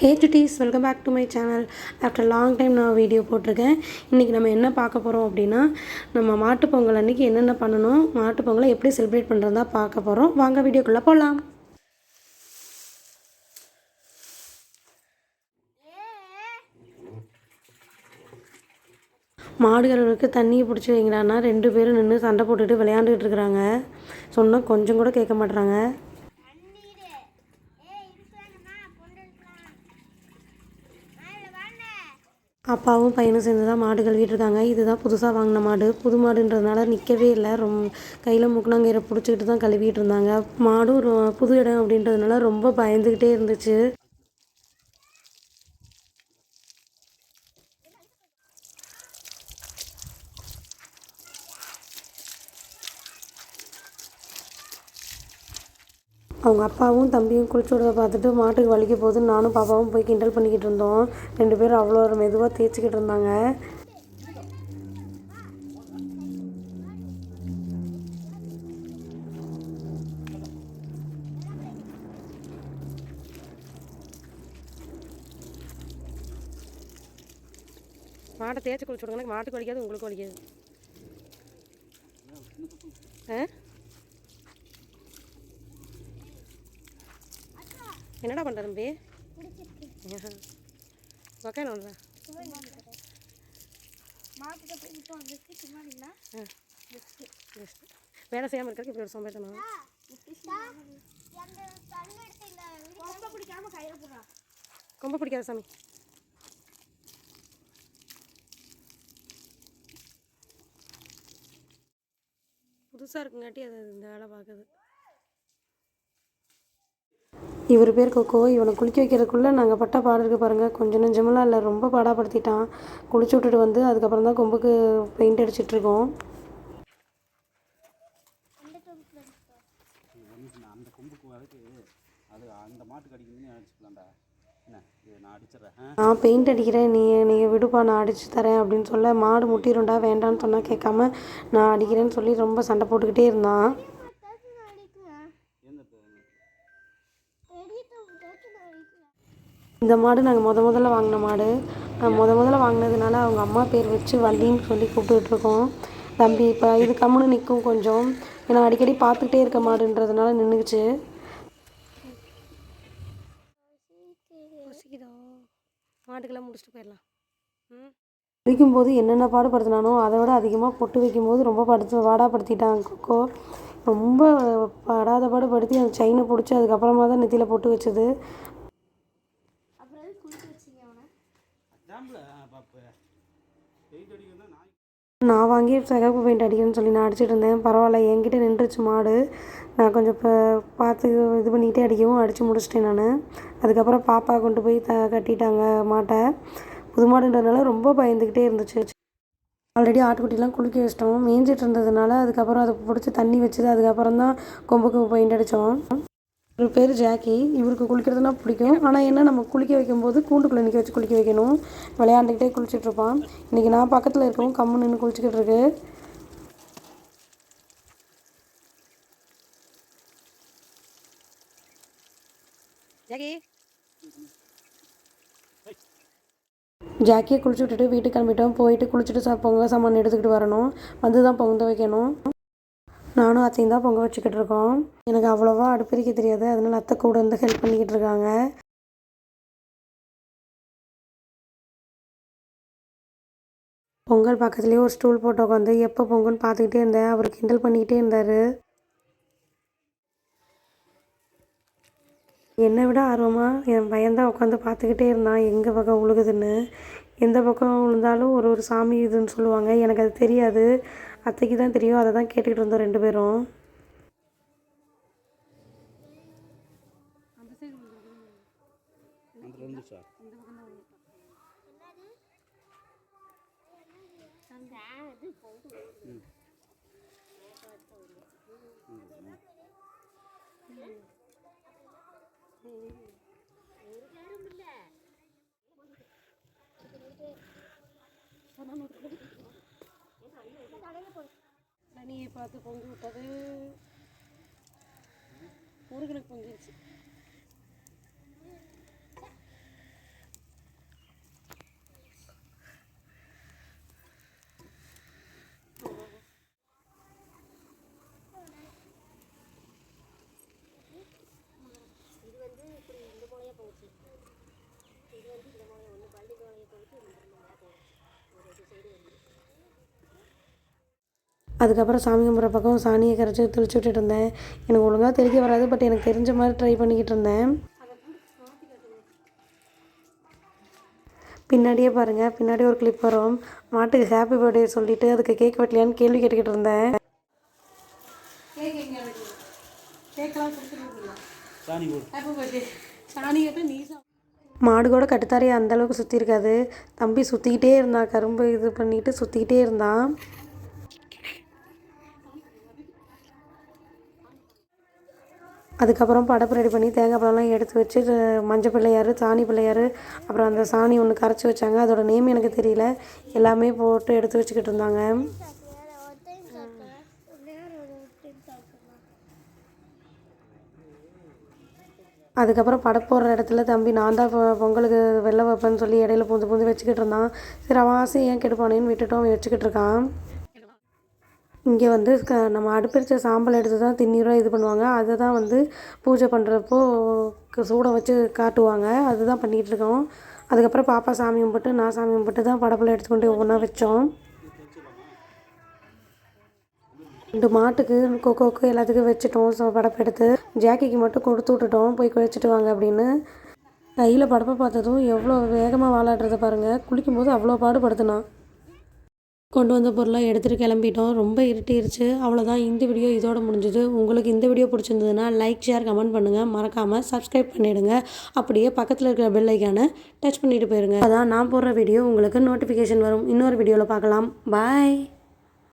Hey cuties welcome back to my channel after long time நான் video போட்டிருக்கேன். இன்றைக்கி நம்ம என்ன பார்க்க போகிறோம் அப்படின்னா நம்ம மாட்டுப் பொங்கல் அன்றைக்கி என்னென்ன பண்ணணும் மாட்டுப்பொங்கலை எப்படி செலிப்ரேட் பண்ணுறதா பார்க்க போகிறோம் வாங்க வீடியோக்குள்ளே போகலாம் மாடுகளுக்கு தண்ணியை பிடிச்சி வைங்களான்னா ரெண்டு பேரும் நின்று சண்டை போட்டுட்டு விளையாண்டுக்கிட்டு இருக்கிறாங்க. சொன்னால் கொஞ்சம் கூட கேட்க மாட்டுறாங்க அப்பாவும் பையனும் சேர்ந்து தான் மாடு கழுவிட்டுருக்காங்க இதுதான் புதுசாக வாங்கின மாடு. புது மாடுன்றதுனால நிற்கவே இல்லை. ரொம்ப கையில் முக்குனாங்கீரை பிடிச்சிக்கிட்டு தான் கழுவிட்டு இருந்தாங்க. மாடும் ரொ- புது இடம் அப்படின்றதுனால ரொம்ப பயந்துக்கிட்டே இருந்துச்சு. அவங்க அப்பாவும் தம்பியும் குளிச்சு பார்த்துட்டு மாட்டுக்கு வலிக்க போகுதுன்னு நானும் பாப்பாவும் போய் கிண்டல் பண்ணிக்கிட்டு இருந்தோம். ரெண்டு பேரும் அவ்வளோ மெதுவாக தேய்ச்சிக்கிட்டு இருந்தாங்க. மாட்டை தேய்ச்சி குளிச்சு விடுங்க மாட்டுக்கு வலிக்காது உங்களுக்கு வலிக்காது. ஆ? என்னடா பண்ணுற தம்பி? வந்துச்சு சும்மாடிங்களா வேலை செய்யாமல் இருக்கிறதுக்கு இப்படி ஒரு போடுறா. ரொம்ப பிடிக்காத சாமி. புதுசாக இருக்குங்காட்டி அது இந்த வேலை பார்க்குது. இவர் பேர் கொக்கோ. இவனை குளிக்க வைக்கிறதுக்குள்ளே நாங்கள் பட்ட பாடு இருக்குது பாருங்கள் கொஞ்சம் நெஞ்சமெல்லாம் இல்லை ரொம்ப பாடாப்படுத்திட்டான் குளிச்சு விட்டுட்டு வந்து அதுக்கப்புறம் தான் கொம்புக்கு பெயிண்ட் அடிச்சிட்ருக்கோம் அந்த கொம்புக்கு அதுக்கு அது அந்த மாட்டுக்கு அடிக்கணும்னு அடிச்சுக்கலாம்டா நான் ஆ? பெயிண்ட் அடிக்கிறேன். நீ நீங்கள் விடுப்பா நான் அடிச்சு தரேன் அப்படின்னு சொல்ல மாடு முட்டிடும்டா வேண்டான்னு சொன்னால் கேட்காம நான் அடிக்கிறேன்னு சொல்லி ரொம்ப சண்டை போட்டுக்கிட்டே இருந்தான். இந்த மாடு நாங்கள் முத முதல்ல வாங்கின மாடு. நான் முத முதல்ல வாங்கினதுனால அவங்க அம்மா பேர் வச்சு வள்ளின்னு சொல்லி கூப்பிட்டுட்டு இருக்கோம் தம்பி இப்போ இது கம்முன்னு நிற்கும் கொஞ்சம். ஏன்னா அடிக்கடி பார்த்துக்கிட்டே இருக்க மாடுன்றதுனால நின்றுக்குச்சு மாட்டுக்கெல்லாம் முடிச்சுட்டு போயிடலாம். ம்? குளிக்கும்போது என்னென்ன பாடுபடுத்தினானோ அதை விட அதிகமாக பொட்டு வைக்கும்போது ரொம்ப படுத்து வாடாப்படுத்திட்டான் கொக்கோ. ரொம்ப படாத பாடுபடுத்தி அந்த செயினை பிடிச்சி அதுக்கப்புறமா தான் நெத்தியில் பொட்டு வச்சது. அடிக்கணும்னா நான் நான் வாங்கி சிகப்பு பெயிண்ட் அடிக்கிறேன்னு சொல்லி நான் அடிச்சிட்டு இருந்தேன். பரவாயில்ல என்கிட்ட நின்றுச்சு மாடு. நான் கொஞ்சம் இப்போ பார்த்து இது பண்ணிக்கிட்டே அடிக்கவும் அடித்து முடிச்சிட்டேன் நான். அதுக்கப்புறம் பாப்பா கொண்டு போய் த கட்டிட்டாங்க மாட்டை. புது மாடுன்றதுனால ரொம்ப பயந்துக்கிட்டே இருந்துச்சு. ஆல்ரெடி ஆட்டுக்குட்டிலாம் குளிக்க வச்சிட்டோம். மேய்ஞ்சிட்டு இருந்ததுனால அதுக்கப்புறம் அதை பிடிச்சி தண்ணி வச்சது அதுக்கப்புறம் தான் கொம்புக்கு பெயிண்ட் அடித்தோம் ஒரு பேர் ஜாக்கி இவருக்கு குளிக்கிறதுனா பிடிக்கும். ஆனால் என்ன நம்ம குளிக்க வைக்கும்போது கூண்டுக்குள்ளே நிற்க வச்சு குளிக்க வைக்கணும். விளையாண்டுக்கிட்டே குளிச்சுட்டு இருப்பான். இன்றைக்கி நான் பக்கத்தில் இருக்கவும் கம்மு நின்று குளிச்சுக்கிட்டு இருக்கு. ஜாக்கி ஜாக்கியை குளிச்சு விட்டுட்டு வீட்டுக்கு கிளம்பிட்டோம். போயிட்டு குளிச்சுட்டு சா பொங்கல் சாமான் எடுத்துக்கிட்டு வரணும். வந்து தான் பொங்க வைக்கணும். நானும் அத்தையும் தான் பொங்க வச்சுக்கிட்டு இருக்கோம். எனக்கு அவ்வளோவா அடுப்பிரிக்க தெரியாது. அதனால் அத்தை கூட வந்து ஹெல்ப் பண்ணிக்கிட்டு இருக்காங்க. பொங்கல் பக்கத்துலேயே ஒரு ஸ்டூல் போட்டு உட்காந்து எப்போ பொங்கல்னு பார்த்துக்கிட்டே இருந்தேன். அவர் கிண்டல் பண்ணிக்கிட்டே இருந்தார். என்னை விட ஆர்வமாக என் பையன்தான் உட்காந்து பார்த்துக்கிட்டே இருந்தான் எங்கே பக்கம் உழுகுதுன்னு. எந்த பக்கம் விழுந்தாலும் ஒரு ஒரு சாமி இதுன்னு சொல்லுவாங்க. எனக்கு அது தெரியாது. அத்தைக்கு தான் தெரியும். அதை தான் கேட்டுக்கிட்டு இருந்தோம் ரெண்டு பேரும். அந்த சனியை பார்த்து பொங்கி விட்டது. முருகனுக்கு பொங்கிடுச்சு அதுக்கப்புறம் சாமி கும்பிட்ற பக்கம் சாணியை கரைச்சி தெளிச்சு விட்டுட்டு இருந்தேன். எனக்கு ஒழுங்காக தெளிக்க வராது பட் எனக்கு தெரிஞ்ச மாதிரி ட்ரை பண்ணிக்கிட்டு இருந்தேன். பின்னாடியே பாருங்கள் பின்னாடி ஒரு கிளிப் வரும். மாட்டுக்கு ஹாப்பி பர்த்டே சொல்லிட்டு அதுக்கு கேக் வெட்டலையான்னு கேள்வி கேட்டுக்கிட்டு இருந்தேன். மாடு கூட. கட்டுத்தாரையை அந்த அளவுக்கு சுற்றி இருக்காது. தம்பி சுற்றிக்கிட்டே இருந்தான் கரும்பு இது பண்ணிட்டு சுற்றிக்கிட்டே இருந்தான். அதுக்கப்புறம் படப்பு ரெடி பண்ணி தேங்காய் பழம்லாம் எடுத்து வச்சு மஞ்சள் பிள்ளையார் சாணி பிள்ளையார் அப்புறம் அந்த சாணி ஒன்று கரைச்சி வச்சாங்க. அதோட நேம் எனக்கு தெரியல. எல்லாமே போட்டு எடுத்து வச்சுக்கிட்டு இருந்தாங்க. அதுக்கப்புறம் படம் போடுற இடத்துல தம்பி நான் தான் பொ- பொங்கலுக்கு வெளில வைப்பேன்னு சொல்லி இடையில பூந்து பூந்து வச்சுக்கிட்டு இருந்தான். சரி அவன் ஆசை ஏன் கெடுப்பானேன்னு விட்டுட்டோம் அவன் வச்சுக்கிட்டு இருக்கான். இங்கே வந்து க நம்ம அடுப்பெரிச்ச சாம்பல் எடுத்து தான் திண்ணீராக இது பண்ணுவாங்க. அதை தான் வந்து பூஜை பண்ணுறப்போ சூடம் வச்சு காட்டுவாங்க. அதுதான் பண்ணிகிட்டு இருக்கோம். அதுக்கப்புறம் பாப்பா சாமி கும்பிட்டு நான் சாமி கும்பிட்டு தான் படப்பில் எடுத்துக்கொண்டு ஒவ்வொன்றா வச்சோம். ரெண்டு மாட்டுக்கு கொக்கோக்கு எல்லாத்துக்கும் வச்சுட்டோம். ஸோ படப்பு எடுத்து ஜாக்கிக்கு மட்டும் கொடுத்து விட்டுட்டோம். போய் குழைச்சிட்டு வாங்க அப்படின்னு. கையில் படப்பை பார்த்ததும் எவ்வளோ வேகமாக வாலாடுறத பாருங்கள் குளிக்கும்போது அவ்வளோ பாடுபடுத்துனான் கொண்டு வந்த பொருளை எடுத்துகிட்டு கிளம்பிட்டோம். ரொம்ப இருட்டிருச்சு. அவ்வளோதான் இந்த வீடியோ இதோட முடிஞ்சது. உங்களுக்கு இந்த வீடியோ பிடிச்சிருந்ததுன்னா லைக் ஷேர் கமெண்ட் பண்ணுங்கள் மறக்காமல் சப்ஸ்கிரைப் பண்ணிவிடுங்க அப்படியே பக்கத்தில் இருக்கிற பெல் ஐக்கானை டச் பண்ணிட்டு போயிருங்க. அதான் நான் போடுற வீடியோ உங்களுக்கு நோட்டிஃபிகேஷன் வரும். இன்னொரு வீடியோவில் பார்க்கலாம். பாய்